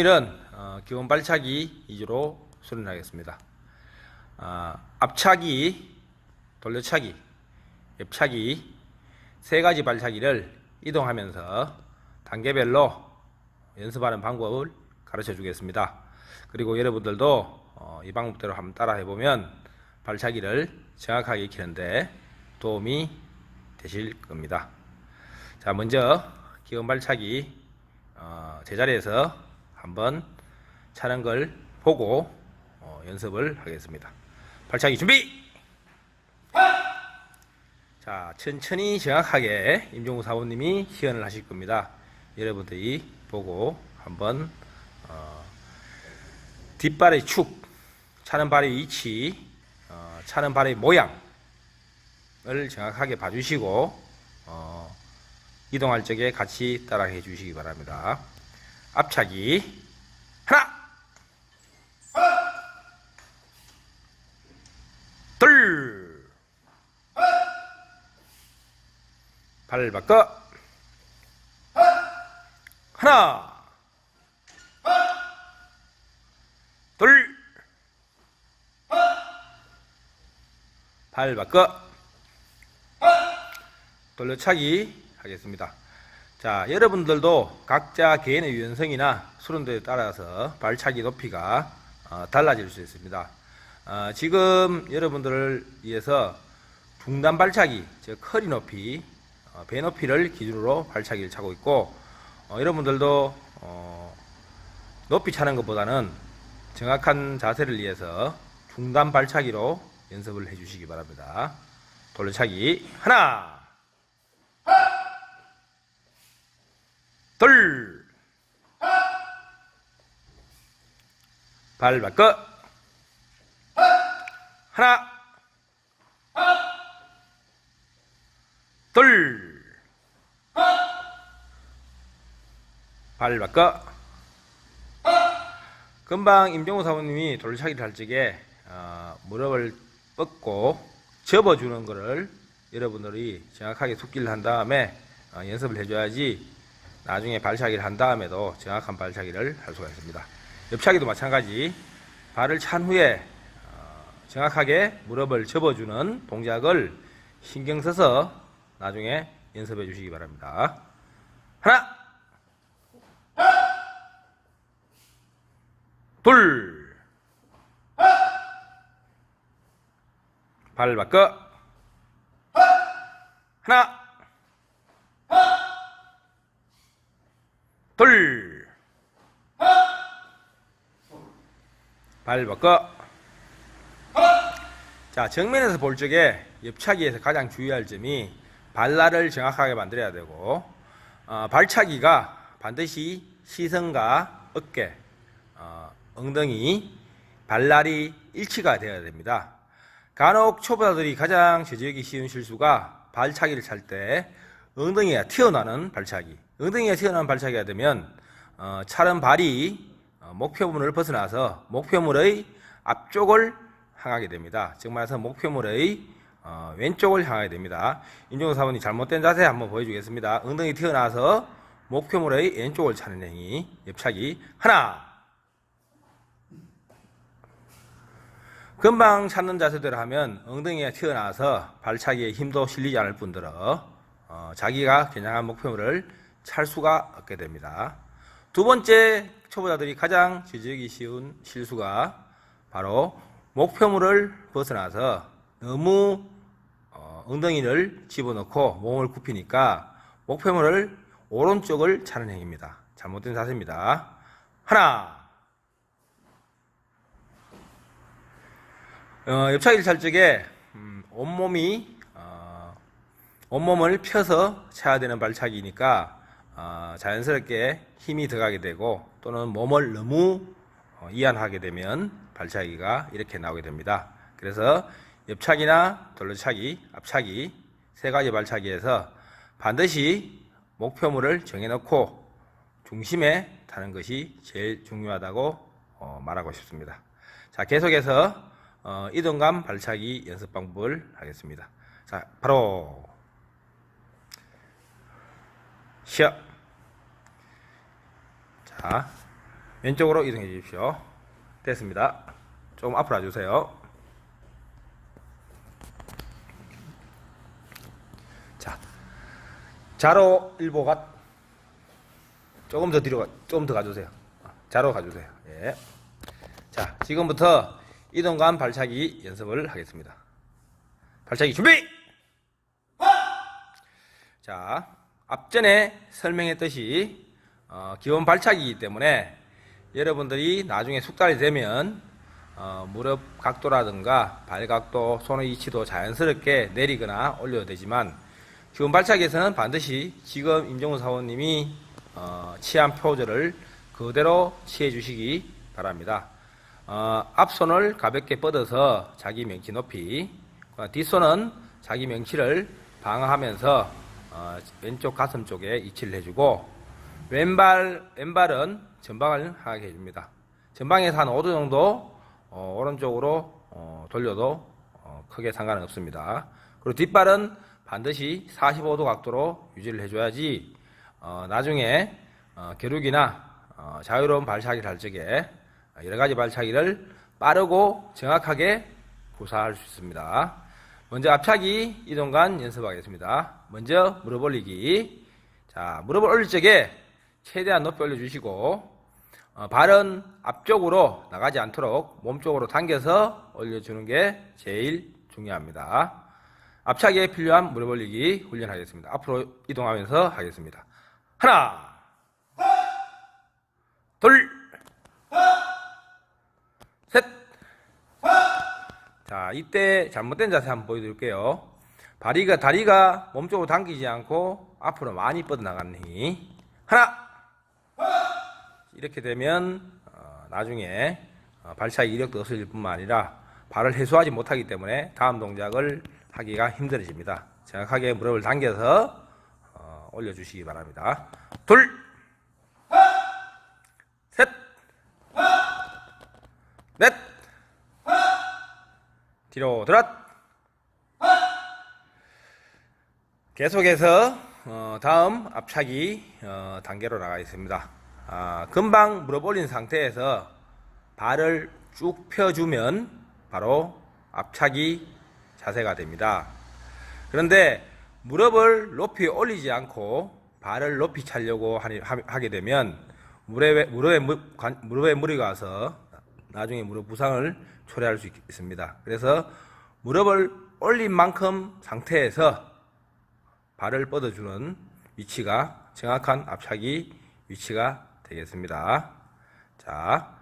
오늘은 어, 기본 발차기 위주로 수련하겠습니다. 아, 앞차기, 돌려차기, 옆차기 세 가지 발차기를 이동하면서 단계별로 연습하는 방법을 가르쳐 주겠습니다. 그리고 여러분들도 어, 이 방법대로 한번 따라해 보면 발차기를 정확하게 익히는데 도움이 되실 겁니다. 자, 먼저 기본 발차기 어, 제자리에서 한번 차는 걸 보고 어, 연습을 하겠습니다. 발차기 준비! 자, 천천히 정확하게 임종우 사모님이 시연을 하실 겁니다. 여러분들이 보고 한번 어, 뒷발의 축, 차는 발의 위치, 어, 차는 발의 모양을 정확하게 봐주시고 어, 이동할 적에 같이 따라해 주시기 바랍니다. 앞차기. 하나. 둘발 바꿔. 하나. 둘발 바꿔. 돌려차기 하겠습니다. 자, 여러분들도 각자 개인의 유연성이나 수련도에 따라서 발차기 높이가 어, 달라질 수 있습니다. 어, 지금 여러분들을 위해서 중단 발차기, 즉 허리 높이, 어, 배 높이를 기준으로 발차기를 차고 있고 어, 여러분들도 어, 높이 차는 것보다는 정확한 자세를 위해서 중단 발차기로 연습을 해주시기 바랍니다. 돌려차기 하나 둘, 발 바꿔, 하나, 둘, 발 바꿔. 금방 임종호 사모님이 돌차기를 할 적에 어, 무릎을 뻗고 접어주는 것을 여러분들이 정확하게 숙기를 한 다음에 어, 연습을 해줘야지 나중에 발차기를 한 다음에도 정확한 발차기를 할 수가 있습니다. 옆차기도 마찬가지. 발을 찬 후에 어, 정확하게 무릎을 접어주는 동작을 신경 써서 나중에 연습해 주시기 바랍니다. 하나, 둘, 발 바꿔, 하나, 둘, 발 바꿔. 자, 정면에서 볼 적에 옆차기에서 가장 주의할 점이 발날을 정확하게 만들어야 되고, 어, 발차기가 반드시 시선과 어깨, 어, 엉덩이, 발날이 일치가 되어야 됩니다. 간혹 초보자들이 가장 저지하기 쉬운 실수가 발차기를 찰 때 엉덩이가 튀어나오는 발차기. 엉덩이가 튀어나온 발차기가 되면 어, 차는 발이 어, 목표물을 벗어나서 목표물의 앞쪽을 향하게 됩니다. 즉 말해서 목표물의 어, 왼쪽을 향하게 됩니다. 임종호 사원이 잘못된 자세 한번 보여주겠습니다. 엉덩이 튀어나와서 목표물의 왼쪽을 차는 행위, 옆차기 하나. 금방 찾는 자세대로 하면 엉덩이가 튀어나와서 발차기에 힘도 실리지 않을 뿐더러 어, 자기가 겨냥한 목표물을 찰 수가 없게 됩니다. 두 번째 초보자들이 가장 지적이 쉬운 실수가 바로 목표물을 벗어나서 너무 어, 엉덩이를 집어넣고 몸을 굽히니까 목표물을 오른쪽을 차는 행위입니다. 잘못된 자세입니다. 하나, 어, 옆차기를 찰 적에 음, 온몸이 어, 온몸을 펴서 차야 되는 발차기니까 어, 자연스럽게 힘이 들어가게 되고 또는 몸을 너무 어, 이완하게 되면 발차기가 이렇게 나오게 됩니다. 그래서 옆차기나 돌려차기, 앞차기 세 가지 발차기에서 반드시 목표물을 정해놓고 중심에 타는 것이 제일 중요하다고 어, 말하고 싶습니다. 자, 계속해서 어, 이동감 발차기 연습 방법을 하겠습니다. 자, 바로 시작. 자, 왼쪽으로 이동해 주십시오. 됐습니다. 조금 앞으로 와주세요. 자, 자로 일보가 조금 더 뒤로 가, 조금 더 가주세요. 자로 가주세요. 예. 자, 지금부터 이동간 발차기 연습을 하겠습니다. 발차기 준비! 자, 앞전에 설명했듯이 어, 기본 발차기이기 때문에 여러분들이 나중에 숙달이 되면 어, 무릎 각도라든가 발 각도, 손의 위치도 자연스럽게 내리거나 올려도 되지만 기본 발차기에서는 반드시 지금 임종훈 사원님이 어, 취한 표절을 그대로 취해 주시기 바랍니다. 어, 앞손을 가볍게 뻗어서 자기 명치 높이, 어, 뒷손은 자기 명치를 방어하면서 어, 왼쪽 가슴 쪽에 위치를 해주고 왼발 왼발은 전방을 하게 해줍니다. 전방에서 한 5도 정도 어, 오른쪽으로 어, 돌려도 어, 크게 상관은 없습니다. 그리고 뒷발은 반드시 45도 각도로 유지를 해줘야지 어, 나중에 어, 겨루기나 어, 자유로운 발차기를 할 적에 여러 가지 발차기를 빠르고 정확하게 구사할 수 있습니다. 먼저 앞차기 이동간 연습하겠습니다. 먼저 무릎 올리기. 자, 무릎을 올릴 적에 최대한 높이 올려주시고, 어, 발은 앞쪽으로 나가지 않도록 몸쪽으로 당겨서 올려주는 게 제일 중요합니다. 앞차기에 필요한 무릎 올리기 훈련하겠습니다. 앞으로 이동하면서 하겠습니다. 하나, 둘, 셋. 자, 이때 잘못된 자세 한번 보여드릴게요. 다리가, 다리가 몸쪽으로 당기지 않고 앞으로 많이 뻗어나가니. 하나! 이렇게 되면, 어, 나중에 어, 발차기 이력도 없어질 뿐만 아니라 발을 해소하지 못하기 때문에 다음 동작을 하기가 힘들어집니다. 정확하게 무릎을 당겨서 어, 올려주시기 바랍니다. 둘! 셋! 넷! 뒤로 들었. 계속해서 어, 다음 앞차기 어, 단계로 나가 있습니다. 아, 금방 무릎 올린 상태에서 발을 쭉 펴주면 바로 앞차기 자세가 됩니다. 그런데 무릎을 높이 올리지 않고 발을 높이 차려고 하게 되면 무릎에, 무릎에, 무릎에 무리가 와서 나중에 무릎 부상을 초래할 수 있- 있습니다. 그래서 무릎을 올린 만큼 상태에서 발을 뻗어주는 위치가 정확한 앞차기 위치가 되겠습니다. 자,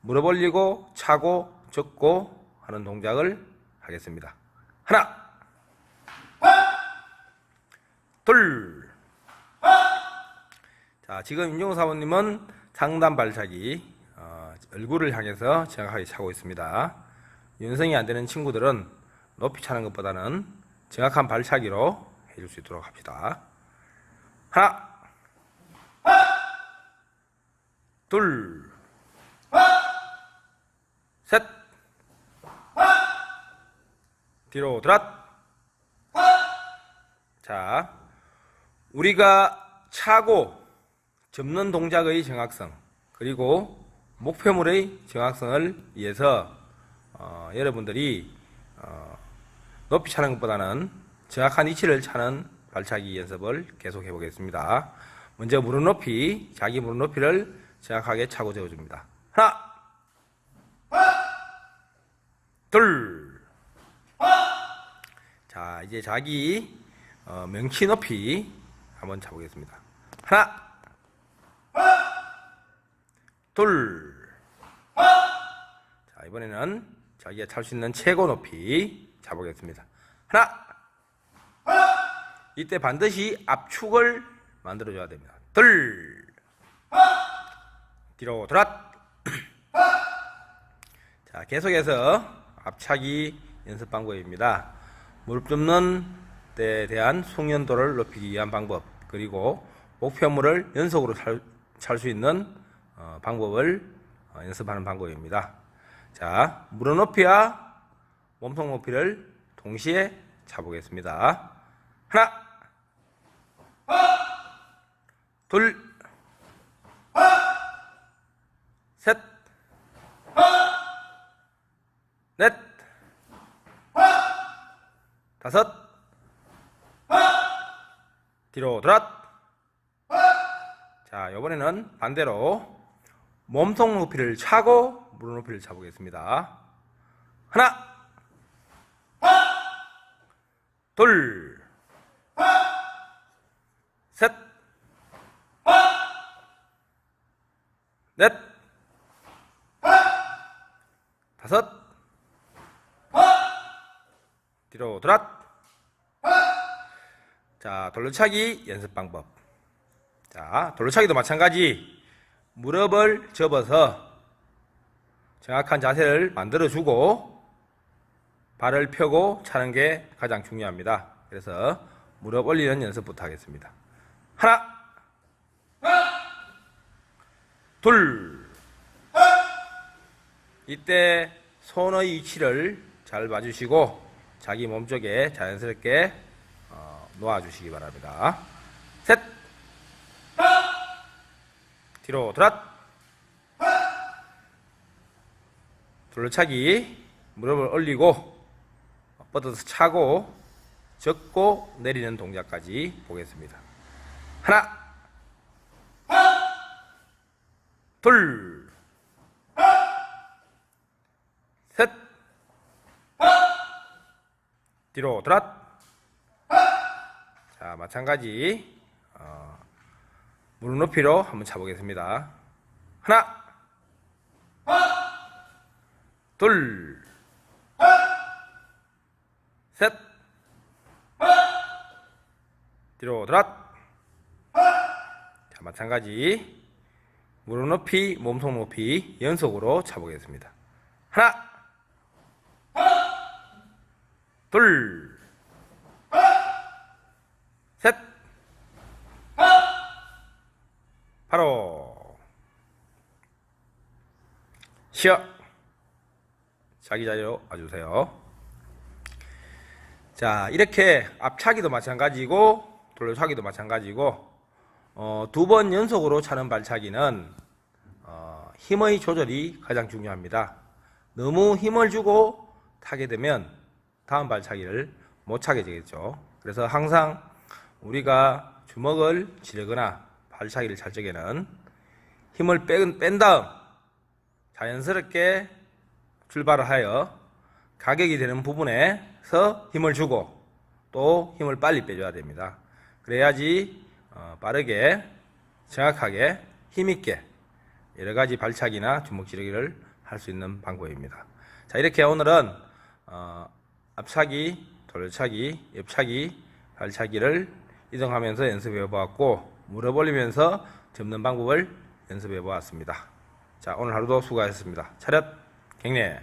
무릎 올리고 차고 접고 하는 동작을 하겠습니다. 하나, 둘. 자, 지금 임종호 사모님은 상단 발차기 어, 얼굴을 향해서 정확하게 차고 있습니다. 연성이 안 되는 친구들은 높이 차는 것보다는 정확한 발차기로 해줄 수 있도록 합시다. 하나, 둘, 셋, 뒤로 들었. 자, 우리가 차고 접는 동작의 정확성 그리고 목표물의 정확성을 위해서 어, 여러분들이 어, 높이 차는 것보다는 정확한 위치를 차는 발차기 연습을 계속 해보겠습니다. 먼저 무릎 높이, 자기 무릎 높이를 정확하게 차고 재워줍니다. 하나, 둘. 자, 이제 자기 어, 명치 높이 한번 차보겠습니다. 하나, 둘. 자, 이번에는 자기가 찰 수 있는 최고 높이 잡보겠습니다. 하나. 이때 반드시 압축을 만들어줘야 됩니다. 둘. 뒤로 들었. 자, 계속해서 앞차기 연습 방법입니다. 무릎 줍는 때에 대한 숙련도를 높이기 위한 방법, 그리고 목표물을 연속으로 찰 수 있는 어, 방법을 어, 연습하는 방법입니다. 자, 무릎 높이와 몸통 높이를 동시에 차보겠습니다. 하나, 둘, 셋, 넷, 다섯, 뒤로 돌아. 자, 이번에는 반대로 몸통 높이를 차고 무릎 높이를 차보겠습니다. 하나, 둘, 셋, 넷, 다섯, 뒤로 돌아. 자, 돌려차기 연습 방법. 자, 돌려차기도 마찬가지. 무릎을 접어서 정확한 자세를 만들어주고 발을 펴고 차는 게 가장 중요합니다. 그래서 무릎 올리는 연습부터 하겠습니다. 하나, 둘. 이때 손의 위치를 잘 봐주시고 자기 몸쪽에 자연스럽게 어, 놓아주시기 바랍니다. 셋, 뒤로 돌아. 둘러차기 무릎을 올리고 뻗어서 차고 접고 내리는 동작까지 보겠습니다. 하나, 둘, 셋, 뒤로 돌아. 자, 마찬가지 어, 무릎 높이로 한번 차보겠습니다. 하나, 둘, 셋, 뒤로 돌아. 자, 마찬가지 무릎 높이, 몸통 높이 연속으로 차보겠습니다. 하나, 둘, 셋, 바로 쉬어 자기 자리로 와주세요. 자 이렇게 앞차기도 마찬가지고 돌려차기도 마찬가지고 어, 두 번 연속으로 차는 발차기는 어, 힘의 조절이 가장 중요합니다. 너무 힘을 주고 타게 되면 다음 발차기를 못 차게 되겠죠. 그래서 항상 우리가 주먹을 지르거나 발차기를 찰 적에는 힘을 뺀, 뺀 다음 자연스럽게 출발을 하여 가격이 되는 부분에서 힘을 주고 또 힘을 빨리 빼줘야 됩니다. 그래야지 어, 빠르게 정확하게 힘있게 여러 가지 발차기나 주먹 지르기를 할 수 있는 방법입니다. 자 이렇게 오늘은 어, 앞차기, 돌차기, 옆차기, 발차기를 이동하면서 연습해 보았고 무릎 올리면서 접는 방법을 연습해 보았습니다. 자 오늘 하루도 수고하셨습니다. 차렷 갱례